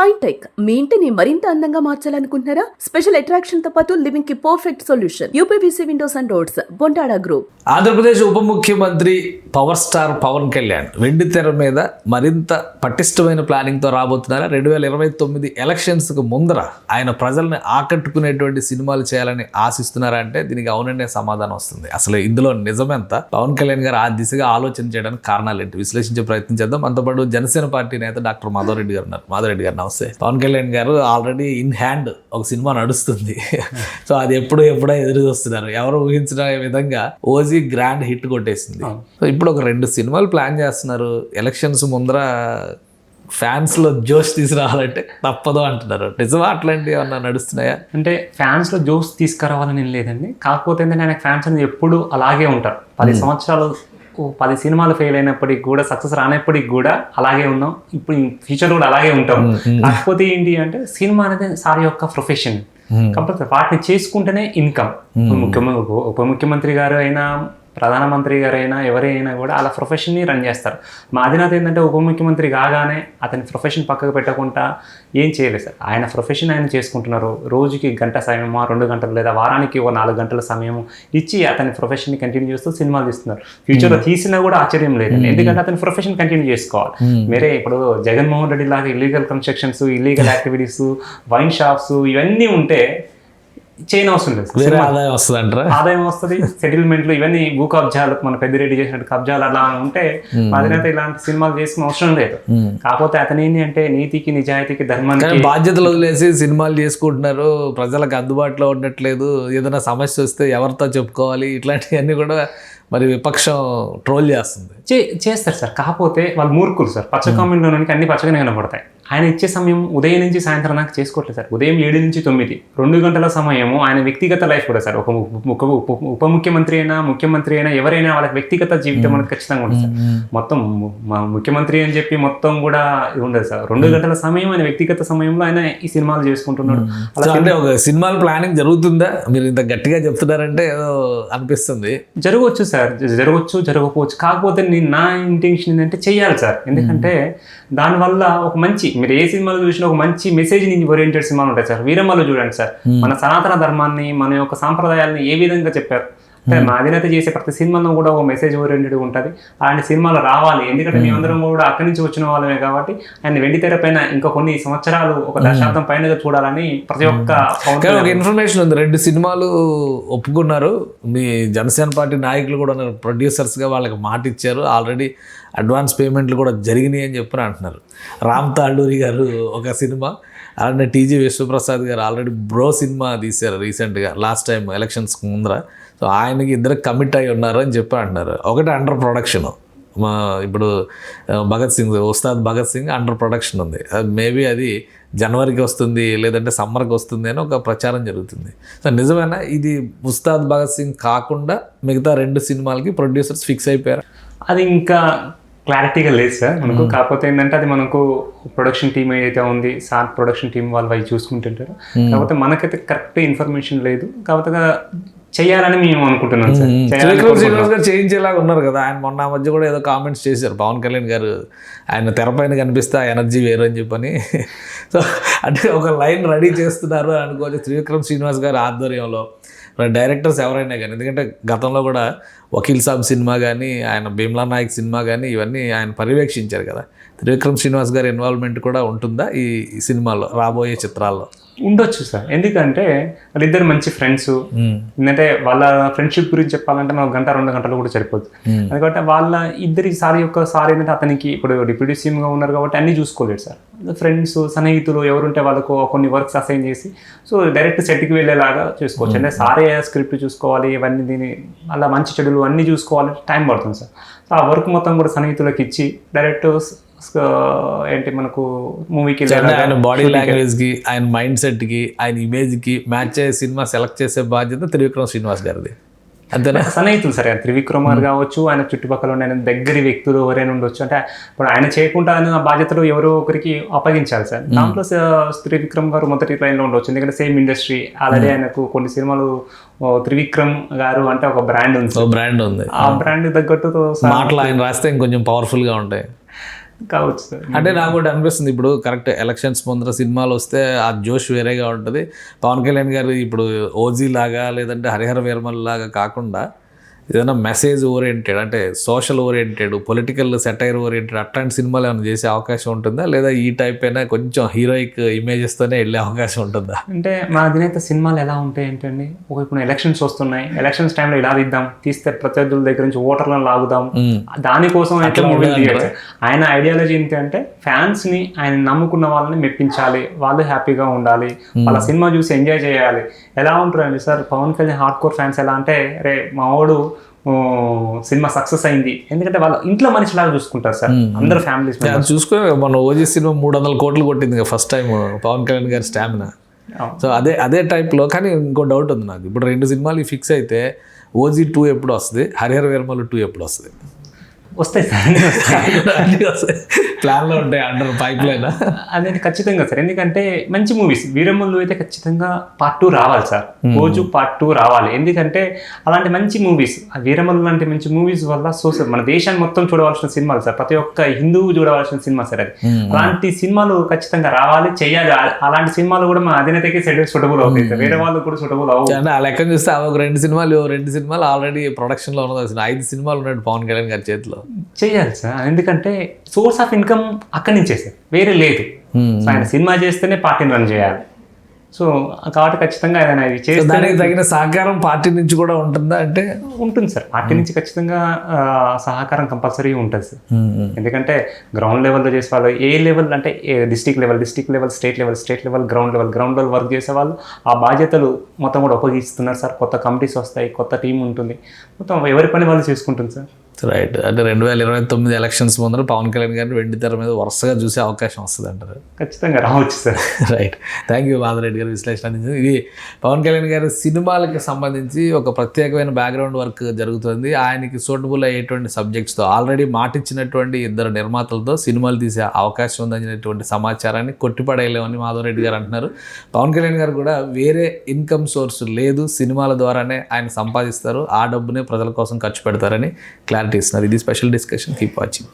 Shine tech మీ ఇంటిని మరింత అందంగా మార్చాలనుకుంటున్నారా? స్పెషల్ అట్రాక్షన్తో పాటు లివింగ్కి perfect solution uPVC windows and doors Bontada group Andhra Pradesh ఉప ముఖ్యమంత్రి పవర్ స్టార్ పవన్ కళ్యాణ్ వెండి తెర మీద మరింత పటిష్టమైన ప్లానింగ్తో రాబోతున్నారా? రెండు వేల ఇరవై తొమ్మిది ఎలక్షన్స్కు ముందర ఆయన ప్రజల్ని ఆకట్టుకునేటువంటి సినిమాలు చేయాలని ఆశిస్తున్నారా అంటే దీనికి అవునండి సమాధానం వస్తుంది. అసలు ఇందులో నిజమెంత? పవన్ కళ్యాణ్ గారు ఆ దిశగా ఆలోచన చేయడానికి కారణాలు ఏంటి? విశ్లేషించే ప్రయత్నం చేద్దాం. అంతపాటు జనసేన పార్టీ నేత డాక్టర్ మాధవరెడ్డి గారు ఉన్నారు. మాధవరెడ్డి గారు నమస్తే పవన్ కళ్యాణ్ గారు ఆల్రెడీ ఇన్ హ్యాండ్ ఒక సినిమా నడుస్తుంది. సో అది ఎప్పుడు ఎప్పుడో ఎదురు చూస్తున్నారు. ఎవరు ఊహించిన విధంగా ఓజీ గ్రాండ్ హిట్ కొట్టేసింది. సో ఇప్పుడు ఒక రెండు సినిమాలు ప్లాన్ చేస్తున్నారు. ఎలక్షన్స్ ముందర ఫ్యాన్స్లో జోష్ తీసుకురావాలంటే తప్పదు అంటున్నారు. నిజమా అట్లాంటివి ఏమన్నా నడుస్తున్నాయా? అంటే ఫ్యాన్స్లో జోస్ తీసుకురావాలని ఏం లేదండి. కాకపోతే ఏంటంటే ఆయన ఫ్యాన్స్ అనేది ఎప్పుడు అలాగే ఉంటారు. పది సంవత్సరాలు పది సినిమాలు ఫెయిల్ అయినప్పటికి కూడా సక్సెస్ రానప్పటికి కూడా అలాగే ఉన్నాం. ఇప్పుడు ఫ్యూచర్ కూడా అలాగే ఉంటాం. కాకపోతే ఏంటి అంటే సినిమా అనేది సార్ యొక్క ప్రొఫెషన్ కాబట్టి వాటిని చేసుకుంటేనే ఇన్కమ్ ముఖ్యమంత్రి ఉప ముఖ్యమంత్రి గారు అయినా ప్రధానమంత్రి గారైనా ఎవరైనా కూడా అలా ప్రొఫెషన్ని రన్ చేస్తారు. మా అధినేత ఏంటంటే ఉప ముఖ్యమంత్రి కాగానే అతని ప్రొఫెషన్ పక్కకు పెట్టకుండా ఏం చేయలేదు సార్. ఆయన ప్రొఫెషన్ ఆయన చేసుకుంటున్నారు. రోజుకి గంట సమయమా రెండు గంటలు లేదా వారానికి ఒక నాలుగు గంటల సమయం ఇచ్చి అతని ప్రొఫెషన్ని కంటిన్యూ చేస్తూ సినిమాలు తీస్తున్నారు. ఫ్యూచర్లో తీసినా కూడా ఆశ్చర్యం లేదు. ఎందుకంటే అతని ప్రొఫెషన్ కంటిన్యూ చేసుకోవాలి. మీరే ఇప్పుడు జగన్మోహన్ రెడ్డి లాగా illegal constructions illegal activities wine shops ఇవన్నీ ఉంటే చేయని అవసరం లేదు వేరే ఆదాయం వస్తుంది అంటారా ఆదాయం వస్తుంది సెటిల్మెంట్లు ఇవన్నీ భూ కబ్జాలు మన పెద్దిరెడ్డి చేసినట్టు కబ్జాలు అలా ఉంటే అధినేత ఇలాంటి సినిమాలు చేసుకునే అవసరం లేదు. కాకపోతే అతను ఏంటి అంటే నీతికి నిజాయితీకి ధర్మానికి బాధ్యతలు వదిలేసి సినిమాలు చేసుకుంటున్నారు ప్రజలకు అందుబాటులో ఉండట్లేదు ఏదైనా సమస్య వస్తే ఎవరితో చెప్పుకోవాలి ఇట్లాంటివన్నీ కూడా మరి విపక్షం ట్రోల్ చేస్తుంది. చేస్తారు సార్. కాకపోతే వాళ్ళు మూర్ఖులు సార్. పచ్చ కామెంట్లోనికి అన్ని పచ్చగానే కనపడతాయి ఆయన ఇచ్చే సమయం ఉదయం నుంచి సాయంత్రం దాకా చేసుకోవట్లేదు సార్. ఉదయం ఏడు నుంచి తొమ్మిది రెండు గంటల సమయము ఆయన వ్యక్తిగత లైఫ్ కూడా సార్. ఒక ఉప- ముఖ్యమంత్రి అయినా ముఖ్యమంత్రి అయినా ఎవరైనా వాళ్ళకి వ్యక్తిగత జీవితం అనేది ఖచ్చితంగా ఉంటుంది సార్. మొత్తం ముఖ్యమంత్రి అని చెప్పి మొత్తం కూడా ఉండదు సార్. రెండు గంటల సమయం ఆయన వ్యక్తిగత సమయంలో ఆయన ఈ సినిమాలు చేసుకుంటున్నాడు అంటే ఒక సినిమాల ప్లానింగ్ జరుగుతుందా? మీరు ఇంత గట్టిగా చెప్తున్నారంటే ఏదో అనిపిస్తుంది. జరగవచ్చు సార్. జరగవచ్చు జరగకపోవచ్చు. కాకపోతే నేను నా ఇంటెన్షన్ ఏంటంటే చెయ్యాలి సార్. ఎందుకంటే దానివల్ల ఒక మంచి మీరు ఏ సినిమాలో చూసినా ఒక మంచి మెసేజ్ నుంచి ఓరియంటెడ్ సినిమాలు ఉంటాయి సార్. వీరమ్మలో చూడండి సార్. మన సనాతన ధర్మాన్ని మన యొక్క సాంప్రదాయాల్ని ఏ విధంగా చెప్పారు? అంటే మా అధినేత చేసే ప్రతి సినిమాలో కూడా ఒక మెసేజ్ ఓరియంటెడ్ ఉంటుంది. అలాంటి సినిమాలు రావాలి. ఎందుకంటే మేమందరం కూడా అక్కడి నుంచి వచ్చిన వాళ్ళమే కాబట్టి ఆయన వెండి తెర పైన ఇంకా కొన్ని సంవత్సరాలు ఒక దశాబ్దం పైన చూడాలని ప్రతి ఒక్క ఒక ఇన్ఫర్మేషన్ ఉంది. రెండు సినిమాలు ఒప్పుకున్నారు. మీ జనసేన పార్టీ నాయకులు కూడా ఉన్నారు. ప్రొడ్యూసర్స్గా వాళ్ళకి మాట ఇచ్చారు. ఆల్రెడీ అడ్వాన్స్ పేమెంట్లు కూడా జరిగినాయి అని చెప్పి అంటున్నారు. రామ్ తాళ్ళూరి గారు ఒక సినిమా. అలానే టీజీ విశ్వప్రసాద్ గారు ఆల్రెడీ బ్రో సినిమా తీశారు రీసెంట్గా లాస్ట్ టైం ఎలక్షన్స్కి ముందర. సో ఆయనకి ఇద్దరు కమిట్ అయి ఉన్నారు అని చెప్పి అంటున్నారు. ఒకటి అండర్ ప్రొడక్షన్ మా ఇప్పుడు భగత్ సింగ్ ఉస్తాద్ భగత్ సింగ్ అండర్ ప్రొడక్షన్ ఉంది. మేబీ అది జనవరికి వస్తుంది లేదంటే సమ్మర్కి వస్తుంది అని ఒక ప్రచారం జరుగుతుంది. సో నిజమేనా? ఇది ఉస్తాద్ భగత్ సింగ్ కాకుండా మిగతా రెండు సినిమాలకి ప్రొడ్యూసర్స్ ఫిక్స్ అయిపోయారు? అది ఇంకా క్లారిటీగా లేదు సార్ మనకు. కాకపోతే ఏంటంటే అది మనకు ప్రొడక్షన్ టీం ఏదైతే ఉంది సార్ ప్రొడక్షన్ టీం వాళ్ళు అవి చూసుకుంటుంటారు. కాకపోతే మనకైతే కరెక్ట్ ఇన్ఫర్మేషన్ లేదు. కాకపోతే చేయాలని మేము అనుకుంటున్నాం త్రివిక్రమ్ శ్రీనివాస్ గారు చేయించేలాగా ఉన్నారు కదా. ఆయన మొన్న మధ్య కూడా ఏదో కామెంట్స్ చేశారు. పవన్ కళ్యాణ్ గారు ఆయన తెరపైన కనిపిస్తే ఆ ఎనర్జీ వేరు అని చెప్పని. సో అంటే ఒక లైన్ రెడీ చేస్తున్నారు అనుకోవచ్చు త్రివిక్రమ్ శ్రీనివాస్ గారి ఆధ్వర్యంలో. డైరెక్టర్స్ ఎవరైనా కానీ ఎందుకంటే గతంలో కూడా వకీల్ సాబ్ సినిమా కానీ ఆయన భీమ్లా నాయక్ సినిమా కానీ ఇవన్నీ ఆయన పర్యవేక్షించారు కదా. త్రివిక్రమ్ శ్రీనివాస్ గారి ఇన్వాల్వ్మెంట్ కూడా ఉంటుందా ఈ సినిమాలో రాబోయే చిత్రాల్లో? ఉండొచ్చు సార్. ఎందుకంటే వాళ్ళిద్దరు మంచి ఫ్రెండ్స్ ఎందుకంటే వాళ్ళ ఫ్రెండ్షిప్ గురించి చెప్పాలంటే మనం గంట రెండు గంటలు కూడా సరిపోతుంది ఎందుకంటే వాళ్ళ ఇద్దరి సార్ యొక్క సార్ ఏంటంటే అతనికి ఇప్పుడు డిప్యూటీ సీఎంగా ఉన్నారు కాబట్టి అన్ని చూసుకోలేడు సార్. ఫ్రెండ్స్ సన్నిహితులు ఎవరుంటే వాళ్ళకు కొన్ని వర్క్స్ అసైన్ చేసి సో డైరెక్ట్ సెట్కి వెళ్ళేలాగా చూసుకోవచ్చు. అంటే సారే స్క్రిప్ట్ చూసుకోవాలి ఇవన్నీ దీని అలా మంచి చెడులు అన్నీ చూసుకోవాలి టైం పడుతుంది సార్. సో ఆ వర్క్ మొత్తం కూడా సన్నిహితులకు ఇచ్చి డైరెక్ట్ ఏంటి మనకు మూవీకి ఆయన బాడీ లాంగ్వేజ్కి ఆయన మైండ్ సెట్కి ఆయన ఇమేజ్కి మ్యాచ్ అయ్యే సినిమా సెలెక్ట్ చేసే బాధ్యత త్రివిక్రమ్ శ్రీనివాస్ గారిది. అంతేనా? సన్నిహితులు సరే త్రివిక్రమార్ కావచ్చు ఆయన చుట్టుపక్కల ఉన్న ఆయన దగ్గరి వ్యక్తులు ఎవరైనా ఉండొచ్చు. అంటే ఇప్పుడు ఆయన చేయకుండా ఆయన బాధ్యతలు ఎవరో ఒకరికి అప్పగించాలి సార్. దాంట్లో స- త్రివిక్రమ్ గారు మొదటి లైన్లో ఉండొచ్చు. ఎందుకంటే సేమ్ ఇండస్ట్రీ ఆల్రెడీ ఆయనకు కొన్ని సినిమాలు త్రివిక్రమ్ గారు అంటే ఒక బ్రాండ్ ఉంది. బ్రాండ్ ఉంది. ఆ బ్రాండ్ తగ్గట్టు మాటలు ఆయన రాస్తే ఇంకొంచెం పవర్ఫుల్గా ఉంటాయి. కావచ్చు అంటే నాకు కూడా అనిపిస్తుంది ఇప్పుడు కరెక్ట్ ఎలక్షన్స్ ముందర సినిమాలు వస్తే ఆ జోష్ వేరేగా ఉంటుంది. పవన్ కళ్యాణ్ గారు ఇప్పుడు ఓజీ లాగా లేదంటే హరిహర వీరమల్ లాగా కాకుండా ఏదైనా మెసేజ్ ఓరియంటెడ్ అంటే social oriented political satire oriented అట్లాంటి సినిమాలు ఏమైనా చేసే అవకాశం ఉంటుందా? లేదా ఈ టైప్ అయినా కొంచెం హీరోయిక్ ఇమేజెస్తోనే వెళ్ళే అవకాశం ఉంటుందా? అంటే మా అధినేత సినిమాలు ఎలా ఉంటాయి ఏంటండి ఒక ఇప్పుడు ఎలక్షన్స్ వస్తున్నాయి. ఎలక్షన్స్ టైంలో ఇలా తీద్దాం తీస్తే ప్రత్యర్థుల దగ్గర నుంచి ఓటర్లను లాగుదాం. దానికోసం అయితే మూవీ తీయచ్చు ఆయన ఐడియాలజీ ఏంటి అంటే ఫ్యాన్స్ని ఆయన నమ్ముకున్న వాళ్ళని మెప్పించాలి. వాళ్ళు హ్యాపీగా ఉండాలి. వాళ్ళ సినిమా చూసి ఎంజాయ్ చేయాలి. ఎలా ఉంటారండి sir? Pawan Kalyan hard core fans ఎలా అంటే రే మా వాడు ఓ, సినిమా సక్సెస్ అయింది. ఎందుకంటే వాళ్ళ ఇంట్లో మనిషిలాగా చూసుకుంటారు సార్. అందరు ఫ్యామిలీస్ అది చూసుకో మన ఓజీ సినిమా మూడు వందల కోట్లు కొట్టింది ఫస్ట్ టైం పవన్ కళ్యాణ్ గారి స్టామినా. సో అదే అదే టైప్లో కానీ ఇంకో డౌట్ ఉంది నాకు. ఇప్పుడు రెండు సినిమాలు ఫిక్స్ అయితే ఓజీ టూ ఎప్పుడు వస్తుంది? హరిహర వీరమలు టూ ఎప్పుడు వస్తుంది? వస్తాయి సార్ ప్లాన్లో ఉంటాయి అండర్ పైప్ లైన్ అదే ఖచ్చితంగా సార్. ఎందుకంటే మంచి మూవీస్. వీరమ్మలు అయితే ఖచ్చితంగా పార్ట్ టూ రావాలి సార్. రోజు పార్ట్ టూ రావాలి. ఎందుకంటే అలాంటి మంచి మూవీస్ వీరమ్మలు లాంటి మంచి మూవీస్ వల్ల సో సార్ మన దేశాన్ని మొత్తం చూడవలసిన సినిమాలు సార్. ప్రతి ఒక్క హిందువు చూడవలసిన సినిమా సార్ అది. అలాంటి సినిమాలు ఖచ్చితంగా రావాలి చేయాలి. అలాంటి సినిమాలు కూడా మన అధినేతకి సెట్ సూటబుల్ అవుతాయి సార్. వేరే వాళ్ళు కూడా సూటబుల్ అంటే ఆ లెక్కన చూస్తే ఒక రెండు సినిమాలు రెండు సినిమాలు ఆల్రెడీ ప్రొడక్షన్లో ఉన్నది ఐదు సినిమాలు ఉన్నాడు పవన్ కళ్యాణ్ గారి చేతిలో. చేయాలి సార్. ఎందుకంటే సోర్స్ ఆఫ్ ఇన్కమ్ అక్కడి నుంచే సార్ వేరే లేదు. సో ఆయన సినిమా చేస్తేనే పార్టీని రన్ చేయాలి. సో కాబట్టి ఖచ్చితంగా ఆయన చేస్తే దానికి తగిన సహకారం పార్టీ నుంచి కూడా ఉంటుందా అంటే? ఉంటుంది సార్. పార్టీ నుంచి ఖచ్చితంగా సహకారం కంపల్సరీ ఉంటుంది సార్. ఎందుకంటే గ్రౌండ్ లెవెల్లో చేసే వాళ్ళు ఏ లెవెల్ అంటే district level district level state level state level ground level ground level work చేసే వాళ్ళు ఆ బాధ్యతలు మొత్తం కూడా ఉపయోగిస్తున్నారు సార్. కొత్త కమిటీస్ వస్తాయి కొత్త టీం ఉంటుంది. మొత్తం ఎవరి పని వాళ్ళు చేసుకుంటుంది సార్. రైట్ అంటే రెండు వేల ఇరవై తొమ్మిది ఎలక్షన్స్ ముందర పవన్ కళ్యాణ్ గారిని వెండి తెర మీద వరుసగా చూసే అవకాశం వస్తుంది అంటారు. ఖచ్చితంగా రావచ్చు sir. Right thank you Madhava Reddy గారు విశ్లేషణ అందించింది ఇది పవన్ కళ్యాణ్ గారి సినిమాలకి సంబంధించి ఒక ప్రత్యేకమైన బ్యాక్గ్రౌండ్ వర్క్ జరుగుతుంది. ఆయనకి సూటబుల్ అయ్యేటువంటి సబ్జెక్ట్స్తో ఆల్రెడీ మాటిచ్చినటువంటి ఇద్దరు నిర్మాతలతో సినిమాలు తీసే అవకాశం ఉందనేటువంటి సమాచారాన్ని కొట్టిపడేయలేమని మాధవరెడ్డి గారు అంటున్నారు. పవన్ కళ్యాణ్ గారు కూడా వేరే ఇన్కమ్ సోర్స్ లేదు సినిమాల ద్వారానే ఆయన సంపాదిస్తారు ఆ డబ్బునే ప్రజల కోసం ఖర్చు పెడతారని clarity that is now really special discussion. Keep watching.